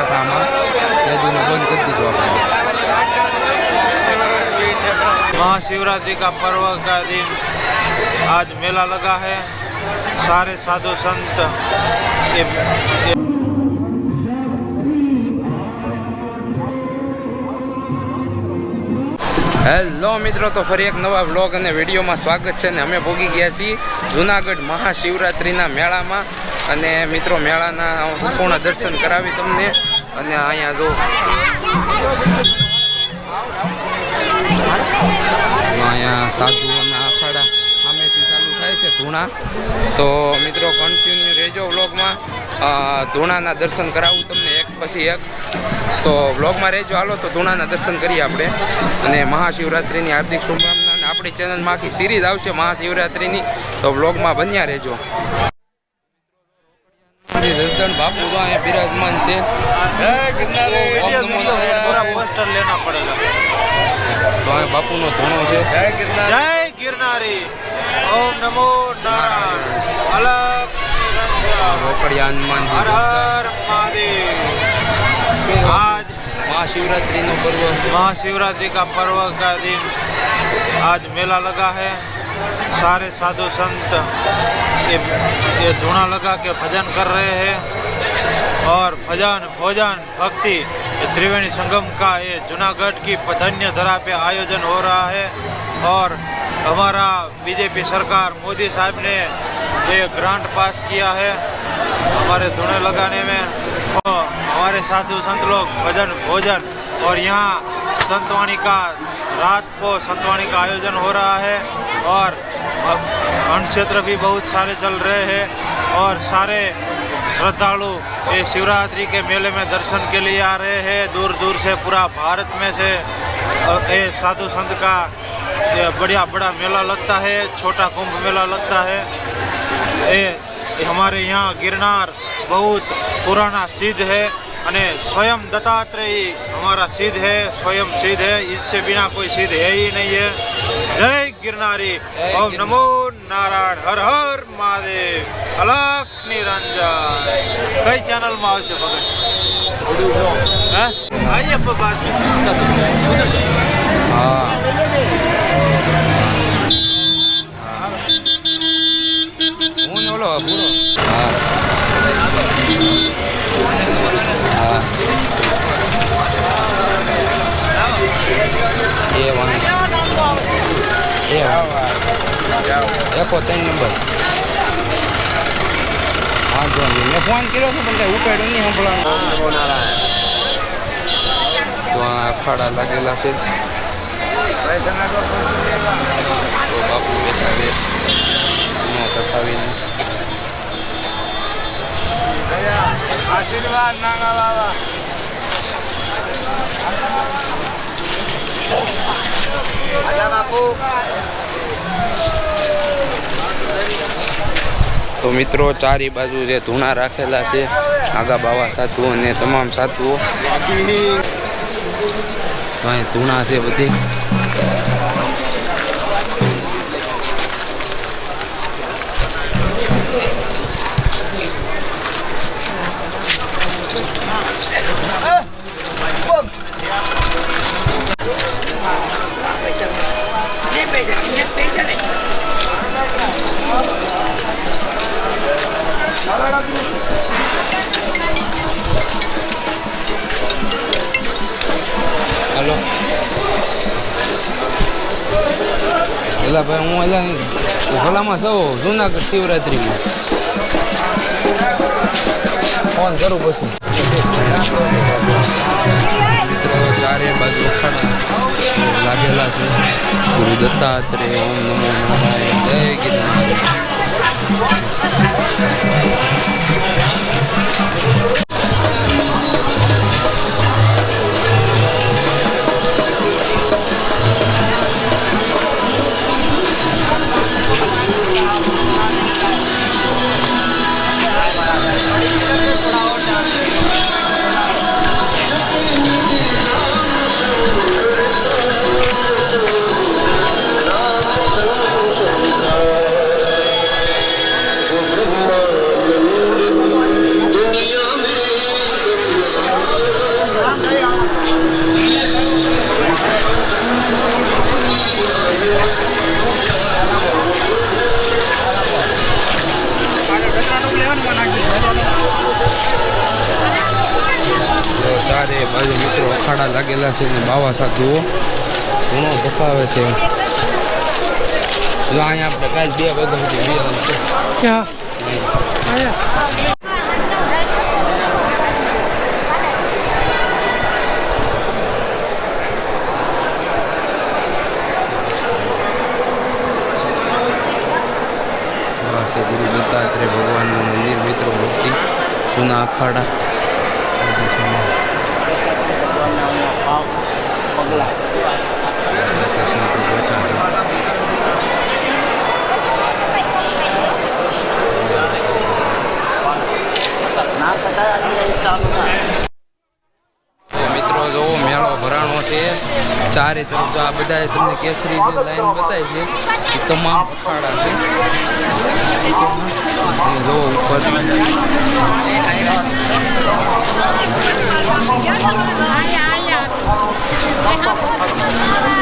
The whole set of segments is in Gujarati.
ગયા હતા આમાં નદીને બંધ કરી દીધું આપણે महाशिवरात्रि का पर्व का दिन आज मेला लगा है सारे साधु संत ये, ये હેલો મિત્રો તો ફરી એક નવા વ્લોગ અને વિડીયોમાં સ્વાગત છે ને અમે ભોગી ગયા છીએ જુનાગઢ મહાશિવરાત્રિના મેળામાં અને મિત્રો મેળાના સંપૂર્ણ દર્શન કરાવી તમને અને અહીંયા જો. અહીંયા સાધુઓના અખાડા સામેથી ચાલુ થાય છે ધૂણા. તો મિત્રો કન્ટિન્યુ રહેજો વ્લોગમાં. ધૂણાના દર્શન કરાવું તમને એક પછી એક. તો વ્લોગમાં રહેજો હાલો, તો ધૂણાના દર્શન કરીએ આપણે. અને મહાશિવરાત્રિની હાર્દિક શુભકામના અને આપણી ચેનલમાં આખી સિરીઝ આવશે મહાશિવરાત્રિની. તો વ્લોગમાં બન્યા રહેજો. દર્શન બાપુ તો અહીંયા બિરાજમાન છે. પોસ્ટર લેના પડેલા. તો અહીંયા બાપુનો ધૂણો છે. જય ગિરનારી. ઓમ નમો નારાયણ. અલગ રોકડિયા હનુમાનજી હર હર મહાદેવ. આજ મહાશિવરાત્રિ નો પર્વ. મહાશિવરાત્રિ કા પર્વ કા દિન આજ મેલા લગા હૈ. सारे साधु संत ये ये धुना लगा के भजन कर रहे हैं और भजन, भोजन, भक्ति त्रिवेणी संगम का ये जूनागढ़ की धन्य धरा पे आयोजन हो रहा है और हमारा बीजेपी सरकार मोदी साहब ने ये ग्रांट पास किया है हमारे धुने लगाने में। तो हमारे साधु संत लोग भजन, भोजन और यहाँ संतवाणी का रात को संतवाणी का आयोजन हो रहा है। और अन्न क्षेत्र भी बहुत सारे चल रहे हैं और सारे श्रद्धालु ये शिवरात्रि के मेले में दर्शन के लिए आ रहे हैं दूर दूर से पूरा भारत में से अ, ये साधु संत का ये बढ़िया बड़ा मेला लगता है छोटा कुंभ मेला लगता है ये ये हमारे यहाँ गिरनार बहुत पुराना सिद्ध है અને स्वयं दत्तात्रेय हमारा सिद्ध है स्वयं सिद्ध है इससे बिना कोई सिद्ध है ही नहीं है જય ગિરનારી. ઓમ નમો નારાયણ. હર હર મહાદેવ. અલખ નિરંજન. કઈ ચેનલમાં આવશે ભગત? હા? આઈ અપ બાજુ હા. એકો ત્રણ નંબર હા જો મેં ફોન કર્યો હતો, પણ કાંઈ ઉપાડ્યું નહીં સંભળાવાનું અખાડા લાગેલા છે. બાપુ બેઠા રે કથાવીને. આશીર્વાદ નાના બાબા. આશા બાપુ તો મિત્રો, ચારી બાજુ જે ધૂણા રાખેલા છે, આગા બાવા સાધુઓ અને તમામ સાધુઓ. અહીં ધૂણા છે બધી. એલા ભાઈ, હું એલા ભલામાં સૌ જુનાગઢ શિવરાત્રિમાં. ફોન કરું પછી. ચારે બાજુ લાગેલા છે. ગુરુ દત્તાત્રેય, ઓમ નમો નારાયણ, જય ગિરનાર. અખાડા લાગેલા છે ને બાવા સાધુઓ ઘણો બફાવે છે. જો અહીંયા આપણે કાલ બે બિયારણ છે. છે ગુરુ દત્તાત્રેય ભગવાનનું મંદિર મિત્રો મૂર્તિ જૂના અખાડા. મિત્રો જોવો મેળો ભરાણો છે. ચારે તરફ આ બધા તમને કેસરી જે લાઈન બતાવી છે, એ તમામ અખાડા છે. જોવો ઉપર. I have one.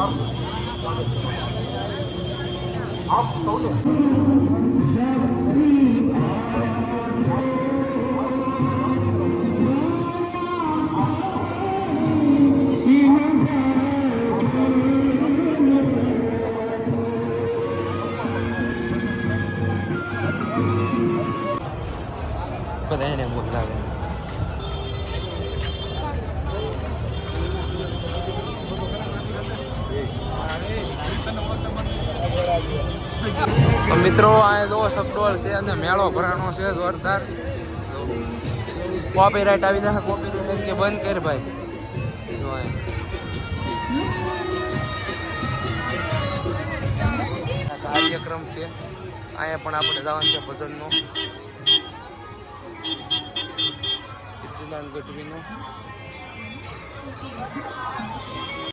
Off, off, off, મિત્રો, આ જો સબડોળ છે અને મેળો ભરાણો છે જોરદાર. કોપી રાઈટ આવી ના કોપી રાઈટ કે બંધ કર ભાઈ. કાર્યક્રમ છે. અહીંયા પણ આપણે જવાનું છે ભજનનો. ગઢવીનો.